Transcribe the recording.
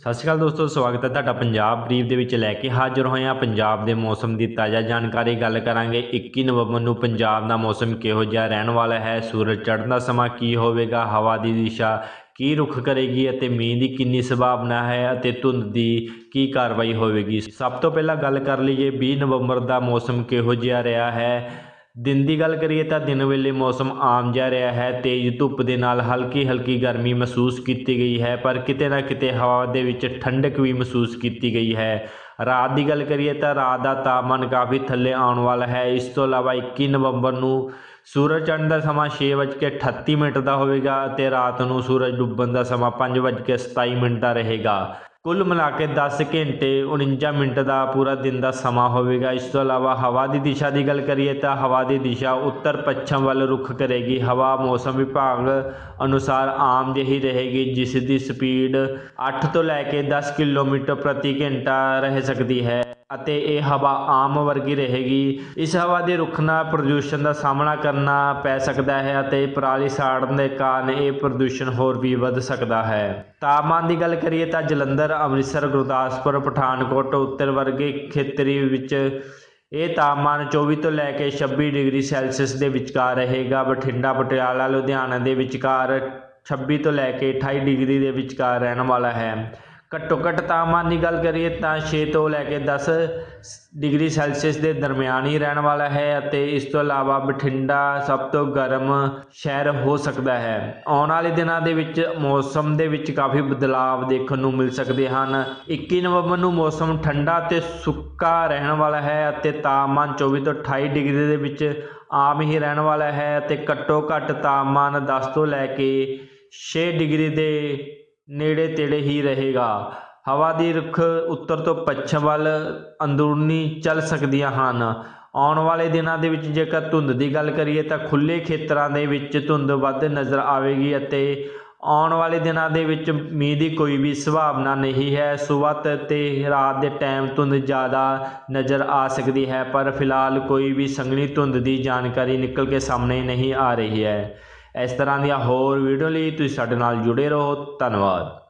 ਸਤਿ ਸ਼੍ਰੀ ਅਕਾਲ ਦੋਸਤੋ, ਸਵਾਗਤ ਹੈ ਤੁਹਾਡਾ ਪੰਜਾਬ ਬਰੀਫ ਦੇ ਵਿੱਚ ਲੈ ਕੇ ਹਾਜ਼ਰ ਹੋਏ ਹਾਂ। ਪੰਜਾਬ ਦੇ ਮੌਸਮ ਦੀ ਤਾਜ਼ਾ ਜਾਣਕਾਰੀ ਗੱਲ ਕਰਾਂਗੇ। 21 ਨਵੰਬਰ ਨੂੰ ਪੰਜਾਬ ਦਾ ਮੌਸਮ ਕਿਹੋ ਜਿਹਾ ਰਹਿਣ ਵਾਲਾ ਹੈ? ਸੂਰਜ ਚੜ੍ਹਨ ਦਾ ਸਮਾਂ ਕੀ ਹੋਵੇਗਾ? ਹਵਾ ਦੀ ਦਿਸ਼ਾ ਕੀ ਰੁਖ ਕਰੇਗੀ ਅਤੇ ਮੀਂਹ ਦੀ ਕਿੰਨੀ ਸੰਭਾਵਨਾ ਹੈ ਅਤੇ ਧੁੰਦ ਦੀ ਕੀ ਕਾਰਵਾਈ ਹੋਵੇਗੀ? ਸਭ ਤੋਂ ਪਹਿਲਾਂ ਗੱਲ ਕਰ ਲਈਏ 20 ਨਵੰਬਰ ਦਾ ਮੌਸਮ ਕਿਹੋ ਜਿਹਾ ਰਿਹਾ ਹੈ? ਦਿਨ ਦੀ ਗੱਲ ਕਰੀਏ ਤਾਂ ਦਿਨ ਵੇਲੇ ਮੌਸਮ ਆਮ ਜਾ ਰਿਹਾ ਹੈ ਤੇਜ਼ ਧੁੱਪ ਦੇ ਨਾਲ ਹਲਕੀ ਹਲਕੀ ਗਰਮੀ ਮਹਿਸੂਸ ਕੀਤੀ ਗਈ ਹੈ, ਪਰ ਕਿਤੇ ਨਾ ਕਿਤੇ ਹਵਾ ਦੇ ਵਿੱਚ ਠੰਡਕ ਵੀ ਮਹਿਸੂਸ ਕੀਤੀ ਗਈ ਹੈ। ਰਾਤ ਦੀ ਗੱਲ ਕਰੀਏ ਤਾਂ ਰਾਤ ਦਾ ਤਾਪਮਾਨ ਕਾਫੀ ਥੱਲੇ ਆਉਣ ਵਾਲਾ ਹੈ। ਇਸ ਤੋਂ ਇਲਾਵਾ 21 ਨਵੰਬਰ ਨੂੰ ਸੂਰਜ ਚੜ੍ਹਨ ਦਾ ਸਮਾਂ 6:38 ਮਿੰਟ ਦਾ ਹੋਵੇਗਾ ਅਤੇ ਰਾਤ ਨੂੰ ਸੂਰਜ ਡੁੱਬਣ ਦਾ ਸਮਾਂ 5:27 ਮਿੰਟ ਦਾ ਰਹੇਗਾ। ਕੁੱਲ ਮਿਲਾ ਕੇ 10 ਘੰਟੇ 49 ਮਿੰਟ ਦਾ ਪੂਰਾ ਦਿਨ ਦਾ ਸਮਾਂ ਹੋਵੇਗਾ। ਇਸ ਤੋਂ ਇਲਾਵਾ ਹਵਾ ਦੀ ਦਿਸ਼ਾ ਦੀ ਗੱਲ ਕਰੀਏ ਤਾਂ ਹਵਾ ਦੀ ਦਿਸ਼ਾ ਉੱਤਰ ਪੱਛਮ ਵੱਲ ਰੁਖ ਕਰੇਗੀ। ਹਵਾ ਮੌਸਮ ਵਿਭਾਗ ਅਨੁਸਾਰ ਆਮ ਜਿਹੀ ਰਹੇਗੀ, ਜਿਸ ਦੀ ਸਪੀਡ 8 ਤੋਂ ਲੈ ਕੇ 10 ਕਿਲੋਮੀਟਰ ਪ੍ਰਤੀ ਘੰਟਾ ਰਹਿ ਸਕਦੀ ਹੈ। ਅਤੇ ਇਹ ਹਵਾ ਆਮ ਵਰਗੀ ਰਹੇਗੀ। ਇਸ ਹਵਾ ਦੇ ਰੁੱਖ ਨਾਲ ਪ੍ਰਦੂਸ਼ਣ ਦਾ ਸਾਹਮਣਾ ਕਰਨਾ ਪੈ ਸਕਦਾ ਹੈ ਅਤੇ ਪਰਾਲੀ ਸਾੜਨ ਦੇ ਕਾਰਨ ਇਹ ਪ੍ਰਦੂਸ਼ਣ ਹੋਰ ਵੀ ਵੱਧ ਸਕਦਾ ਹੈ। ਤਾਪਮਾਨ ਦੀ ਗੱਲ ਕਰੀਏ ਤਾਂ ਜਲੰਧਰ, ਅੰਮ੍ਰਿਤਸਰ, ਗੁਰਦਾਸਪੁਰ, ਪਠਾਨਕੋਟ, ਉੱਤਰ ਵਰਗੇ ਖੇਤਰੀ ਵਿੱਚ ਇਹ ਤਾਪਮਾਨ 24 ਤੋਂ ਲੈ ਕੇ 26 ਡਿਗਰੀ ਸੈਲਸੀਅਸ ਦੇ ਵਿਚਕਾਰ ਰਹੇਗਾ। ਬਠਿੰਡਾ, ਪਟਿਆਲਾ, ਲੁਧਿਆਣਾ ਦੇ ਵਿਚਕਾਰ 26 ਤੋਂ ਲੈ ਕੇ 28 ਡਿਗਰੀ ਦੇ ਵਿਚਕਾਰ ਰਹਿਣ ਵਾਲਾ ਹੈ। ਘੱਟੋ ਘੱਟ ਤਾਪਮਾਨ ਦੀ ਗੱਲ ਕਰੀਏ ਤਾਂ ਛੇ ਤੋਂ ਲੈ ਕੇ ਦਸ ਡਿਗਰੀ ਸੈਲਸੀਅਸ ਦੇ ਦਰਮਿਆਨ ਹੀ ਰਹਿਣ ਵਾਲਾ ਹੈ ਅਤੇ ਇਸ ਤੋਂ ਇਲਾਵਾ ਬਠਿੰਡਾ ਸਭ ਤੋਂ ਗਰਮ ਸ਼ਹਿਰ ਹੋ ਸਕਦਾ ਹੈ। ਆਉਣ ਵਾਲੇ ਦਿਨਾਂ ਦੇ ਵਿੱਚ ਮੌਸਮ ਦੇ ਵਿੱਚ ਕਾਫੀ ਬਦਲਾਵ ਦੇਖਣ ਨੂੰ ਮਿਲ ਸਕਦੇ ਹਨ। 21 ਨਵੰਬਰ ਨੂੰ ਮੌਸਮ ਠੰਡਾ ਤੇ ਸੁੱਕਾ ਰਹਿਣ ਵਾਲਾ ਹੈ ਅਤੇ ਤਾਪਮਾਨ 24 ਤੋਂ 28 ਡਿਗਰੀ ਦੇ ਵਿੱਚ ਆਮ ਹੀ ਰਹਿਣ ਵਾਲਾ ਹੈ ਅਤੇ ਘੱਟੋ ਘੱਟ ਤਾਪਮਾਨ 10 ਤੋਂ ਲੈ ਕੇ 6 ਡਿਗਰੀ ਦੇ ਨੇੜੇ ਤੇੜੇ ਹੀ ਰਹੇਗਾ। ਹਵਾ ਦੀ ਰੁਖ ਉੱਤਰ ਤੋਂ ਪੱਛਮ ਵੱਲ ਅੰਦਰੂਨੀ ਚੱਲ ਸਕਦੀਆਂ ਹਨ। ਆਉਣ ਵਾਲੇ ਦਿਨਾਂ ਦੇ ਵਿੱਚ ਜੇਕਰ ਧੁੰਦ ਦੀ ਗੱਲ ਕਰੀਏ ਤਾਂ ਖੁੱਲੇ ਖੇਤਰਾਂ ਦੇ ਵਿੱਚ ਧੁੰਦ ਵੱਧ ਨਜ਼ਰ ਆਵੇਗੀ ਅਤੇ ਆਉਣ ਵਾਲੇ ਦਿਨਾਂ ਦੇ ਵਿੱਚ ਮੀਂਹ ਦੀ ਕੋਈ ਵੀ ਸੰਭਾਵਨਾ ਨਹੀਂ ਹੈ। ਸਵੇਰ ਤੇ ਰਾਤ ਦੇ ਟਾਈਮ ਧੁੰਦ ਜ਼ਿਆਦਾ ਨਜ਼ਰ ਆ ਸਕਦੀ ਹੈ, ਪਰ ਫਿਲਹਾਲ ਕੋਈ ਵੀ ਸੰਘਣੀ ਧੁੰਦ ਦੀ ਜਾਣਕਾਰੀ ਨਿਕਲ ਕੇ ਸਾਹਮਣੇ ਨਹੀਂ ਆ ਰਹੀ ਹੈ। ਇਸ ਤਰ੍ਹਾਂ ਦੀਆਂ ਹੋਰ ਵੀਡੀਓ ਲਈ ਤੁਸੀਂ ਸਾਡੇ ਨਾਲ ਜੁੜੇ ਰਹੋ। ਧੰਨਵਾਦ।